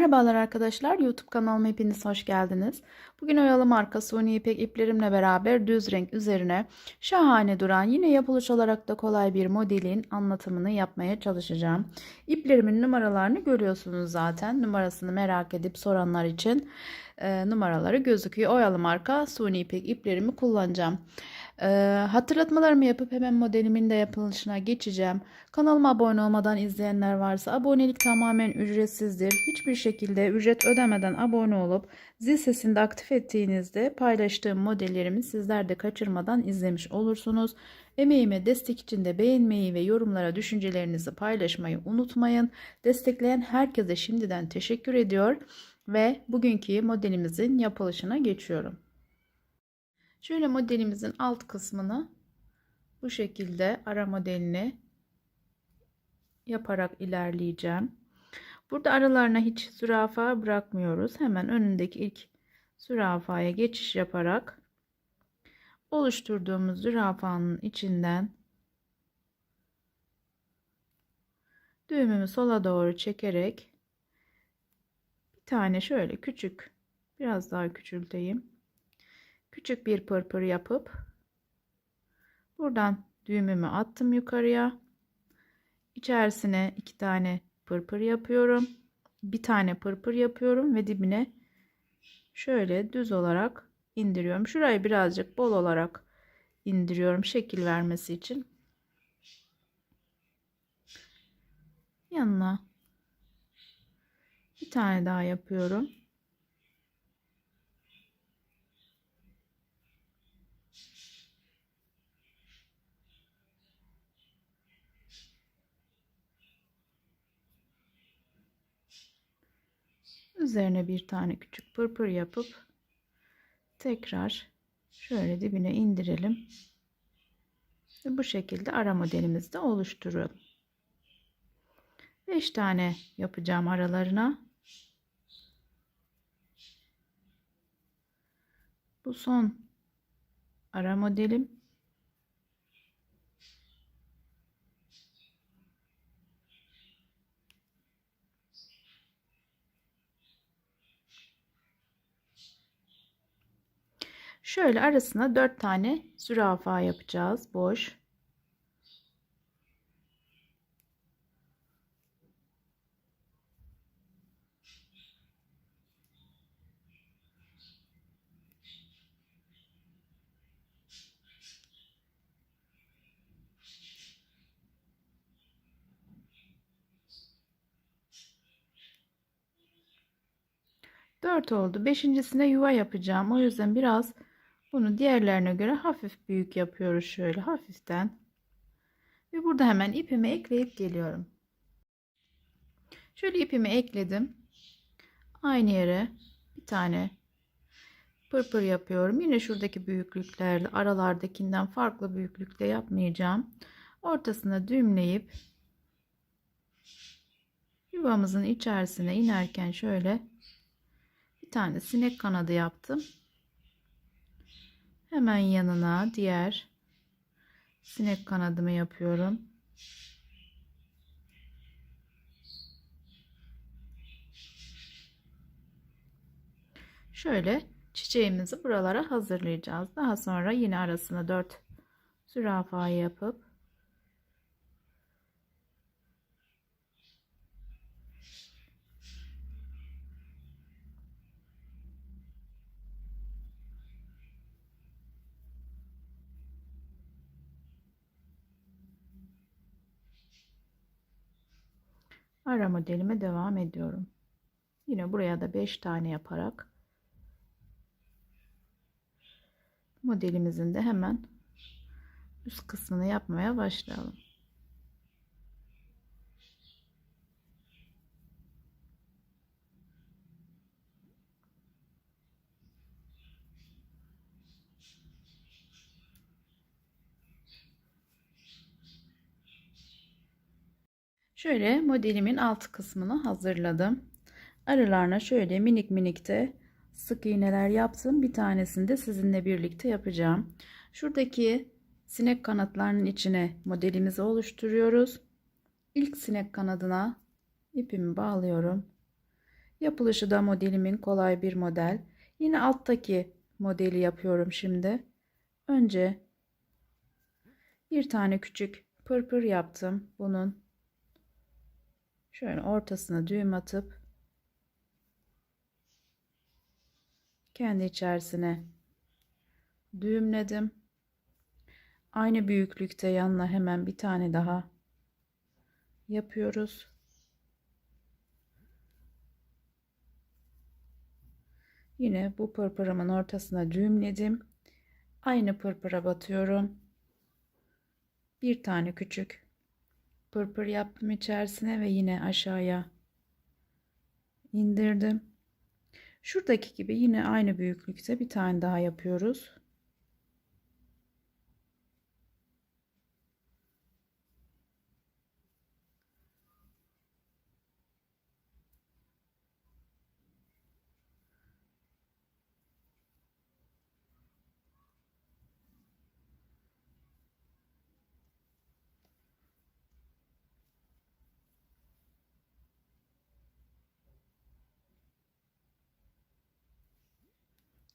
Merhabalar arkadaşlar, YouTube kanalıma hepiniz hoş geldiniz. Bugün oyalı marka suni ipek iplerimle beraber düz renk üzerine şahane duran yine yapılış olarak da kolay bir modelin anlatımını yapmaya çalışacağım. İplerimin numaralarını görüyorsunuz zaten. Numarasını merak edip soranlar için e, numaraları gözüküyor. Oyalı marka suni ipek iplerimi kullanacağım. E, hatırlatmalarımı yapıp hemen modelimin de yapılışına geçeceğim. Kanalıma abone olmadan izleyenler varsa abonelik tamamen ücretsizdir. Hiçbir şekilde ücret ödemeden abone olup zil sesini de aktif ettiğinizde paylaştığım modellerimi sizler de kaçırmadan izlemiş olursunuz. Emeğime destek için de beğenmeyi ve yorumlara düşüncelerinizi paylaşmayı unutmayın. Destekleyen herkese şimdiden teşekkür ediyor ve bugünkü modelimizin yapılışına geçiyorum. Şöyle modelimizin alt kısmını bu şekilde ara modelini yaparak ilerleyeceğim. Burada aralarına hiç zürafa bırakmıyoruz. Hemen önündeki ilk zürafaya geçiş yaparak oluşturduğumuz zürafanın içinden düğümümü sola doğru çekerek tane şöyle küçük biraz daha küçülteyim. Küçük bir pırpır yapıp buradan düğümümü attım yukarıya İçerisine iki tane pırpır yapıyorum. Bir tane pırpır yapıyorum ve dibine şöyle düz olarak indiriyorum. Şurayı birazcık bol olarak indiriyorum şekil vermesi için. Yanına bir tane daha yapıyorum. Üzerine bir tane küçük pırpır yapıp tekrar şöyle dibine indirelim. Ve bu şekilde ara modelimizi de oluşturalım. 5 tane yapacağım aralarına. Bu son ara modelim. Şöyle arasına 4 tane zürafa yapacağız. Boş. Dört oldu. Beşincisine yuva yapacağım. O yüzden biraz bunu diğerlerine göre hafif büyük yapıyoruz şöyle hafiften. Ve burada hemen ipimi ekleyip geliyorum. Şöyle ipimi ekledim. Aynı yere bir tane pırpır yapıyorum. Yine şuradaki büyüklüklerle aralardakinden farklı büyüklükte yapmayacağım. Ortasına düğümleyip yuvamızın içerisine inerken şöyle bir tane sinek kanadı yaptım. Hemen yanına diğer sinek kanadımı yapıyorum. Şöyle çiçeğimizi buralara hazırlayacağız. Daha sonra yine arasına 4 zürafa yapıp ara modelime devam ediyorum. Yine buraya da 5 tane yaparak modelimizin de hemen üst kısmını yapmaya başlayalım. Şöyle modelimin alt kısmını hazırladım. Aralarına şöyle minik minik de sık iğneler yaptım. Bir tanesini de sizinle birlikte yapacağım. Şuradaki sinek kanatlarının içine modelimizi oluşturuyoruz. İlk sinek kanadına ipimi bağlıyorum. Yapılışı da modelimin kolay bir model. Yine alttaki modeli yapıyorum şimdi. Önce bir tane küçük pırpır yaptım. Bunun şöyle ortasına düğüm atıp kendi içerisine düğümledim. Aynı büyüklükte yanına hemen bir tane daha yapıyoruz. Yine bu pırpırımın ortasına düğümledim. Aynı pırpıra batıyorum. Bir tane küçük pırpır yaptım içerisine ve yine aşağıya indirdim. Şuradaki gibi yine aynı büyüklükte bir tane daha yapıyoruz.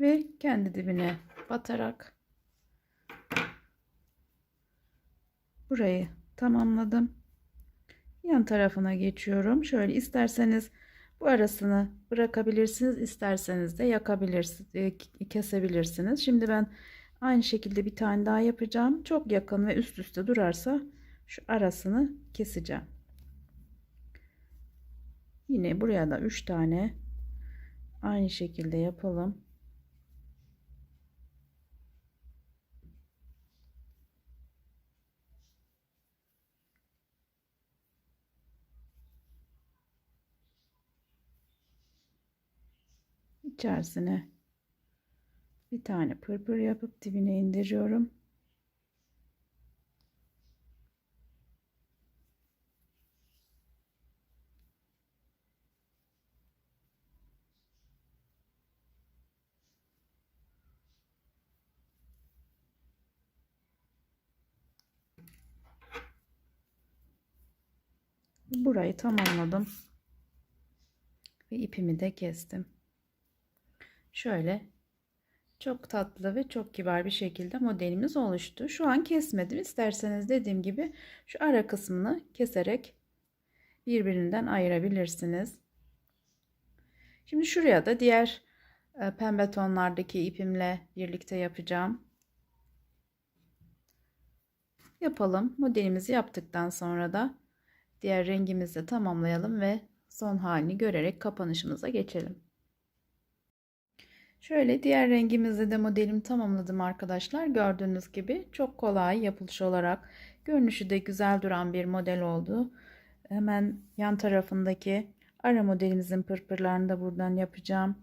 Ve kendi dibine batarak burayı tamamladım. Yan tarafına geçiyorum. Şöyle isterseniz bu arasını bırakabilirsiniz, isterseniz de yakabilirsiniz, e, kesebilirsiniz. Şimdi ben aynı şekilde bir tane daha yapacağım. Çok yakın ve üst üste durarsa şu arasını keseceğim. Yine buraya da 3 tane aynı şekilde yapalım. İçerisine bir tane pırpır yapıp dibine indiriyorum. Burayı tamamladım. Ve ipimi de kestim. Şöyle çok tatlı ve çok kibar bir şekilde modelimiz oluştu. Şu an kesmedim. İsterseniz dediğim gibi şu ara kısmını keserek birbirinden ayırabilirsiniz. Şimdi şuraya da diğer e, pembe tonlardaki ipimle birlikte yapacağım. Yapalım. Modelimizi yaptıktan sonra da diğer rengimizi tamamlayalım ve son halini görerek kapanışımıza geçelim. Şöyle diğer rengimizde de modelimi tamamladım arkadaşlar. Gördüğünüz gibi çok kolay yapılış olarak görünüşü de güzel duran bir model oldu. Hemen yan tarafındaki ara modelimizin pırpırlarını da buradan yapacağım.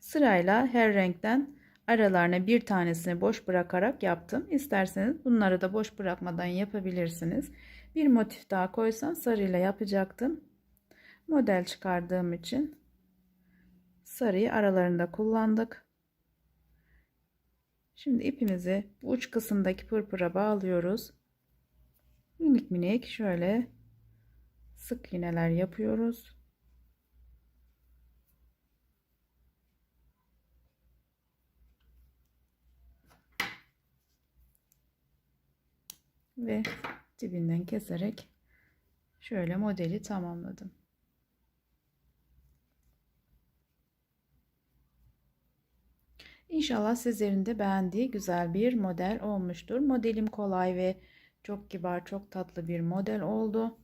Sırayla her renkten aralarına bir tanesini boş bırakarak yaptım. İsterseniz bunları da boş bırakmadan yapabilirsiniz. Bir motif daha koysam sarıyla yapacaktım. Model çıkardığım için sarıyı aralarında kullandık. Şimdi ipimizi bu uç kısımdaki pırpıra bağlıyoruz. Minik minik şöyle sık iğneler yapıyoruz. Ve dibinden keserek şöyle modeli tamamladım. İnşallah sizlerin de beğendiği güzel bir model olmuştur. Modelim kolay ve çok kibar, çok tatlı bir model oldu.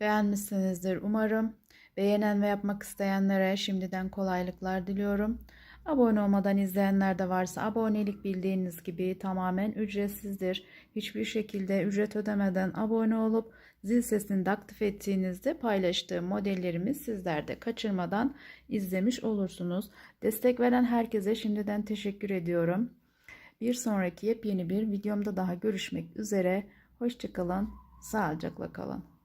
Beğenmişsinizdir umarım. Beğenen ve yapmak isteyenlere şimdiden kolaylıklar diliyorum. Abone olmadan izleyenler de varsa abonelik bildiğiniz gibi tamamen ücretsizdir. Hiçbir şekilde ücret ödemeden abone olup zil sesini de aktif ettiğinizde paylaştığım modellerimi sizler de kaçırmadan izlemiş olursunuz. Destek veren herkese şimdiden teşekkür ediyorum. Bir sonraki yepyeni bir videomda daha görüşmek üzere. Hoşçakalın, sağlıcakla kalın.